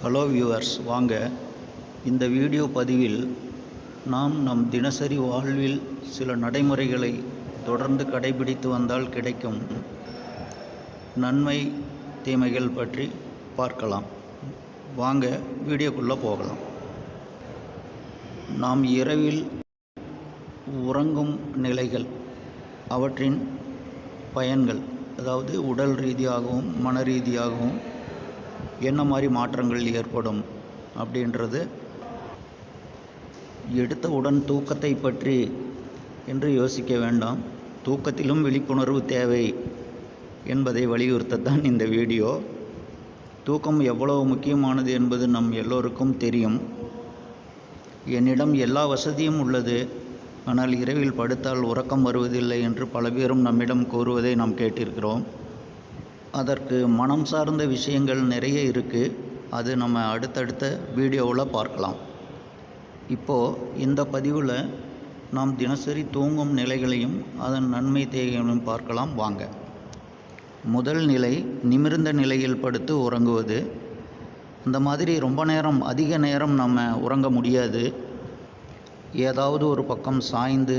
Hello viewers வாங்க. இந்த video பதிவில் நாம் நம் தினசரி வாழ்வில் சில நடைமுறைகளை தொடர்ந்து கடைபிடித்து வந்தால் கிடைக்கும் நன்மை தீமைகள் பற்றி பார்க்கலாம். வாங்க வீடியோக்குள்ளே போகலாம். நாம் இரவில் உறங்கும் நிலைகள் அவற்றின் பயன்கள் அதாவது உடல் ரீதியாகவும் மன ரீதியாகவும் என்ன மாதிரி மாற்றங்கள் ஏற்படும் அப்படின்றது எடுத்தவுடன் தூக்கத்தை பற்றி என்று யோசிக்க வேண்டாம். தூக்கத்திலும் விழிப்புணர்வு தேவை என்பதை வலியுறுத்தத்தான் இந்த வீடியோ. தூக்கம் எவ்வளவு முக்கியமானது என்பது நம் எல்லோருக்கும் தெரியும். என்னிடம் எல்லா வசதியும் உள்ளது. ஆனால் இரவில் படுத்தால் உறக்கம் வருவதில்லை என்று பல பேரும் நம்மிடம் கூறுவதை நாம் கேட்டிருக்கிறோம். அதற்கு மனம் சார்ந்த விஷயங்கள் நிறைய இருக்குது அது நம்ம அடுத்தடுத்த வீடியோவில் பார்க்கலாம். இப்போது இந்த பதிவில் நாம் தினசரி தூங்கும் நிலைகளையும் அதன் நன்மை தேவைகளையும் பார்க்கலாம். வாங்க. முதல் நிலை நிமிர்ந்த நிலையில் படுத்து உறங்குவது. இந்த மாதிரி ரொம்ப நேரம் அதிக நேரம் நம்ம உறங்க முடியாது. ஏதாவது ஒரு பக்கம் சாய்ந்து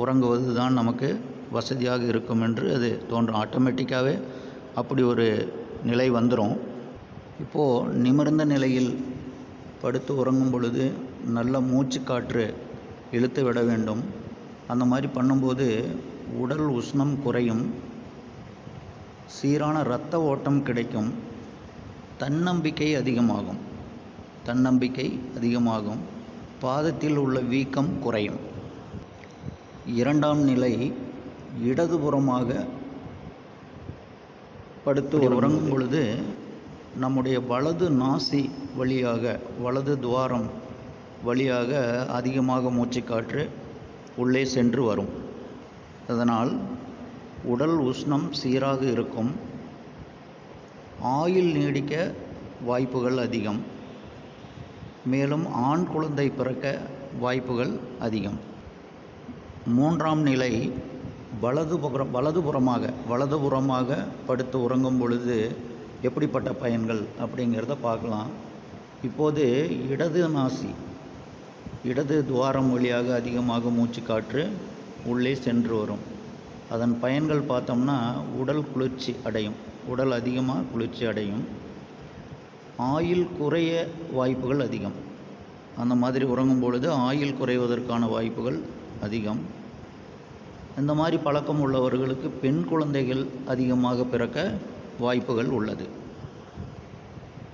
உறங்குவது தான் நமக்கு வசதியாக இருக்கும் என்று அது தோன்றும். ஆட்டோமேட்டிக்காகவே அப்படி ஒரு நிலை வந்துடும் இப்போது நிமிர்ந்த நிலையில் படுத்து உறங்கும் பொழுது நல்ல மூச்சு காற்று இழுத்து விட வேண்டும். அந்த மாதிரி பண்ணும்போது உடல் உஷ்ணம் குறையும். சீரான இரத்த ஓட்டம் கிடைக்கும். தன்னம்பிக்கை அதிகமாகும். தன்னம்பிக்கை அதிகமாகும். பாதத்தில் உள்ள வீக்கம் குறையும். இரண்டாம் நிலை இடதுபுறமாக படுத்து உறங்கும் பொழுது நம்முடைய வலது நாசி வழியாக வலது துவாரம் வழியாக அதிகமாக மூச்சுக்காற்று உள்ளே சென்று வரும். அதனால் உடல் உஷ்ணம் சீராக இருக்கும். ஆயுள் நீடிக்க வாய்ப்புகள் அதிகம். மேலும் ஆண் குழந்தை பிறக்க வாய்ப்புகள் அதிகம். மூன்றாம் நிலை வலதுபுறம் வலதுபுறமாக வலதுபுறமாக படுத்து உறங்கும் பொழுது எப்படிப்பட்ட பயன்கள் அப்படிங்கிறத பார்க்கலாம். இப்போது இடது நாசி இடது துவாரம் வழியாக அதிகமாக மூச்சு காற்று உள்ளே சென்று வரும். அதன் பயன்கள் பார்த்தோம்னா உடல் குளிர்ச்சி அடையும் உடல் அதிகமாக குளிர்ச்சி அடையும். ஆயில் குறைய வாய்ப்புகள் அதிகம். அந்த மாதிரி உறங்கும் பொழுது ஆயில் குறைவதற்கான வாய்ப்புகள் அதிகம். இந்த மாதிரி பழக்கம் உள்ளவர்களுக்கு பெண் குழந்தைகள் அதிகமாக பிறக்க வாய்ப்புகள் உள்ளது.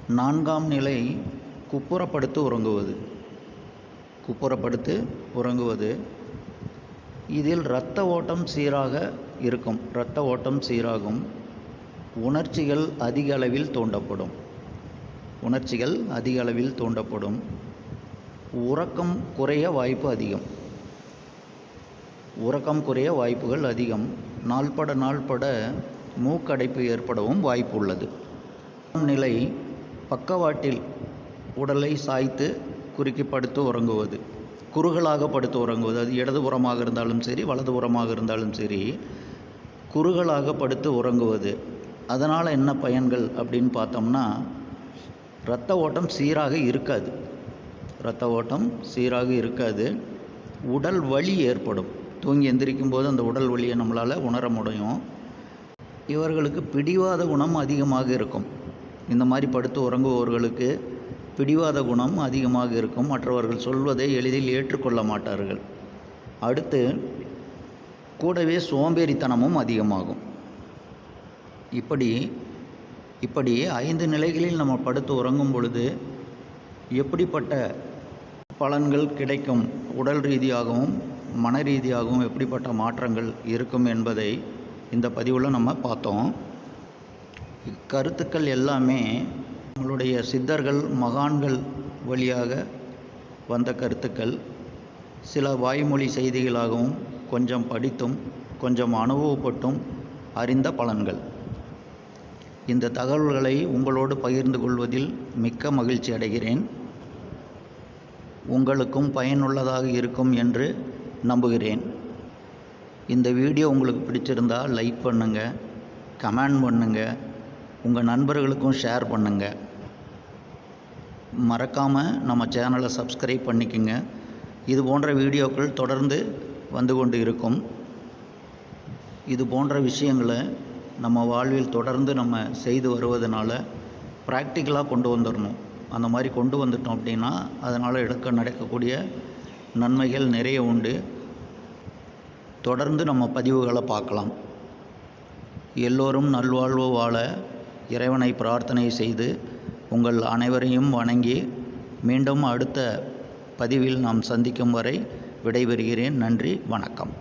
நான்காம் நிலை குப்புறப்படுத்து உறங்குவது. குப்புறப்படுத்து உறங்குவது. இதில் இரத்த ஓட்டம் சீராக இருக்கும். இரத்த ஓட்டம் சீராகும். உணர்ச்சிகள் அதிக அளவில் தூண்டப்படும். உணர்ச்சிகள் அதிக அளவில் தூண்டப்படும். உறக்கம் குறைய வாய்ப்பு அதிகம். உறக்கம் குறைய வாய்ப்புகள் அதிகம். நாள்பட நாள்பட மூக்கடைப்பு ஏற்படவும் வாய்ப்பு உள்ளது நிலை பக்கவாட்டில் உடலை சாய்த்து குறுக்கி படுத்து உறங்குவது. குறுகலாக படுத்து உறங்குவது. அது இடதுபுறமாக இருந்தாலும் சரி வலதுபுறமாக இருந்தாலும் சரி குறுகலாக படுத்து உறங்குவது. அதனால் என்ன பயன்கள் அப்படின்னு பார்த்தோம்னா இரத்த ஓட்டம் சீராக இருக்காது. இரத்த ஓட்டம் சீராக இருக்காது. உடல் வலி ஏற்படும். தூங்கி எந்திரிக்கும் போது அந்த உடல் வலியை நம்மளால் உணர முடியும். இவர்களுக்கு பிடிவாத குணம் அதிகமாக இருக்கும். இந்த மாதிரி படுத்து உறங்குபவர்களுக்கு பிடிவாத குணம் அதிகமாக இருக்கும். மற்றவர்கள் சொல்வதை எளிதில் ஏற்றுக்கொள்ள மாட்டார்கள். அடுத்து கூடவே சோம்பேறித்தனமும் அதிகமாகும். இப்படி இப்படி ஐந்து நிலைகளில் நம்ம படுத்து உறங்கும் பொழுது எப்படிப்பட்ட பலன்கள் கிடைக்கும் உடல் ரீதியாகவும் மன ரீதியாகவும் எப்படிப்பட்ட மாற்றங்கள் இருக்கும் என்பதை இந்த பதிவில் நம்ம பார்த்தோம். கருத்துக்கள் எல்லாமே நம்மளுடைய சித்தர்கள் மகான்கள் வழியாக வந்த கருத்துக்கள். சில வாய்மொழி செய்திகளாகவும் கொஞ்சம் படித்தும் கொஞ்சம் அனுபவப்பட்டும் அறிந்த பலன்கள். இந்த தகவல்களை உங்களோடு பகிர்ந்து கொள்வதில் மிக்க மகிழ்ச்சி அடைகிறேன். உங்களுக்கும் பயனுள்ளதாக இருக்கும் என்று நம்புகிறேன். இந்த வீடியோ உங்களுக்கு பிடிச்சிருந்தா லைக் பண்ணுங்கள் கமெண்ட் பண்ணுங்கள் உங்கள் நண்பர்களுக்கும் ஷேர் பண்ணுங்கள் மறக்காமல் நம்ம சேனலை சப்ஸ்கிரைப் பண்ணிக்கோங்க. இது போன்ற வீடியோக்கள் தொடர்ந்து வந்து கொண்டு இருக்கும். இது போன்ற விஷயங்களை நம்ம வாழ்வில் தொடர்ந்து நம்ம செய்து வருவதனால ப்ராக்டிக்கலாக கொண்டு வந்துடணும் அந்த மாதிரி கொண்டு வந்துட்டோம் அப்படின்னா அதனால் எடுக்க நடக்கக்கூடிய நன்மைகள் நிறைய உண்டு. தொடர்ந்து நம்ம பதிவுகளை பார்க்கலாம். எல்லோரும் நல்வாழ்வு வாழ இறைவனை பிரார்த்தனை செய்து உங்கள் அனைவரையும் வணங்கி மீண்டும் அடுத்த பதிவில் நாம் சந்திக்கும் வரை விடைபெறுகிறேன். நன்றி வணக்கம்.